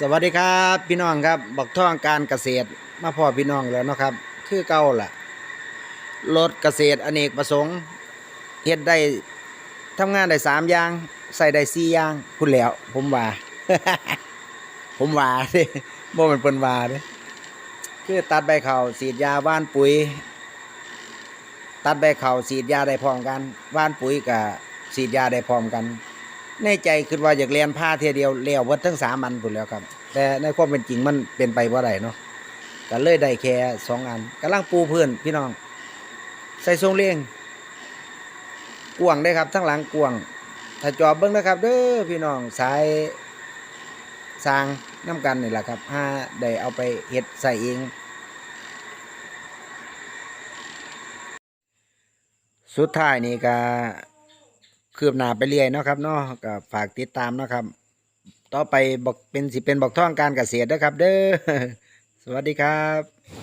สวัสดีครับพี่น้องครับบอกท่องการเกษตรมาพ่อพี่น้องแล้วเนาะครับ คือเก่าล่ะรถเกษตรอเนกประสงค์เฮ็ดได้ทำงานได้สามอย่าง ใส่ได้สี่อย่างพูดแล้ว ผมว่า ผมว่าเด้บ่แมันเพิ่นว่าเด้คือตัดใบเขาวฉีดยาว่านปุ๋ย ตัดใบเขาวฉีดยาได้พร้อมกันว่านปุ๋ยกับฉีดยาได้พร้อมกัน ในใจคิดว่าอยากเรียนผ้าเทียเดียวเลี้ยวเบิดทั้งสามอันพุ่นแล้วครับ แต่ในความเป็นจริงมันเป็นไปบ่ได้เนาะก็เลยได้แค่สองอันกำลังปูพื้นพี่น้อง ใส่ทรงเลี้ยงกวางได้ครับ ทั้งหลังกวางถ้าจอบเบิ้งนะครับ เด้อพี่น้องสายสร้างน้ำกันนี่แหละครับถ้าได้เอาไปเฮ็ดใส่เอง สุดท้ายนี่ก็ คืบหน้าไปเรื่อยเนาะครับเนาะก็ฝากติดตามเนาะครับ ต่อไปบอกเป็นสิเป็นบอกท่องการเกษตรนะครับ เด้อสวัสดีครับ